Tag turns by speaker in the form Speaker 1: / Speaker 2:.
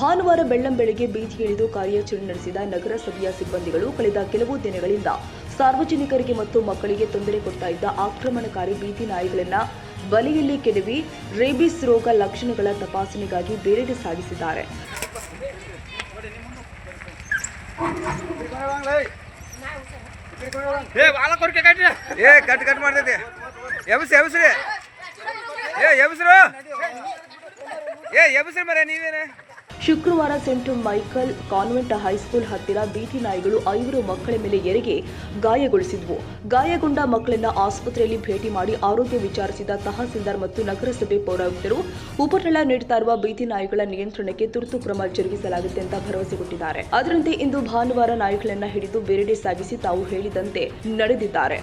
Speaker 1: ಭಾನುವಾರ ಬೆಳ್ಳಂಬೆಳಗ್ಗೆ ಬೀದಿಗಿಳಿದು ಕಾರ್ಯಾಚರಣೆ ನಡೆಸಿದ ನಗರಸಭೆಯ ಸಿಬ್ಬಂದಿಗಳು ಕಳೆದ ಕೆಲವು ದಿನಗಳಿಂದ ಸಾರ್ವಜನಿಕರಿಗೆ ಮತ್ತು ಮಕ್ಕಳಿಗೆ ತೊಂದರೆ ಕೊಡ್ತಾ ಇದ್ದ ಆಕ್ರಮಣಕಾರಿ ಬೀದಿ ನಾಯಿಗಳನ್ನ ಬಲಿಯಲ್ಲಿ ಕೆಡವಿ ರೇಬಿಸ್ ರೋಗ ಲಕ್ಷಣಗಳ ತಪಾಸಣೆಗಾಗಿ ಬೇರೆಡೆ ಸಾಗಿಸಿದ್ದಾರೆ.
Speaker 2: ಏ
Speaker 3: ಎಬ್ಸ್ರಿ ಮರ ನೀವೇನೆ?
Speaker 1: ಶುಕ್ರವಾರ ಸೆಂಟ್ ಮೈಕಲ್ ಕಾನ್ವೆಂಟ್ ಹೈಸ್ಕೂಲ್ ಹತ್ತಿರ ಬೀದಿ ನಾಯಿಗಳು ಐವರು ಮಕ್ಕಳ ಮೇಲೆ ಎರಗಿ ಗಾಯಗೊಳಿಸಿದ್ವು. ಗಾಯಗೊಂಡ ಮಕ್ಕಳನ್ನ ಆಸ್ಪತ್ರೆಯಲ್ಲಿ ಭೇಟಿ ಮಾಡಿ ಆರೋಗ್ಯ ವಿಚಾರಿಸಿದ ತಹಸೀಲ್ದಾರ್ ಮತ್ತು ನಗರಸಭೆ ಪೌರಾಯುಕ್ತರು, ಉಪಟಳ ನೀಡುತ್ತಾ ಇರುವ ಬೀದಿ ನಾಯಿಗಳ ನಿಯಂತ್ರಣಕ್ಕೆ ತುರ್ತು ಕ್ರಮ ಜರುಗಿಸಲಾಗುತ್ತೆ ಅಂತ ಭರವಸೆ ಕೊಟ್ಟಿದ್ದಾರೆ. ಅದರಂತೆ ಇಂದು ಭಾನುವಾರ ನಾಯಿಗಳನ್ನ ಹಿಡಿದು ಬೇರೆಡೆ ಸಾಗಿಸಿ ತಾವು ಹೇಳಿದಂತೆ ನಡೆದಿದ್ದಾರೆ.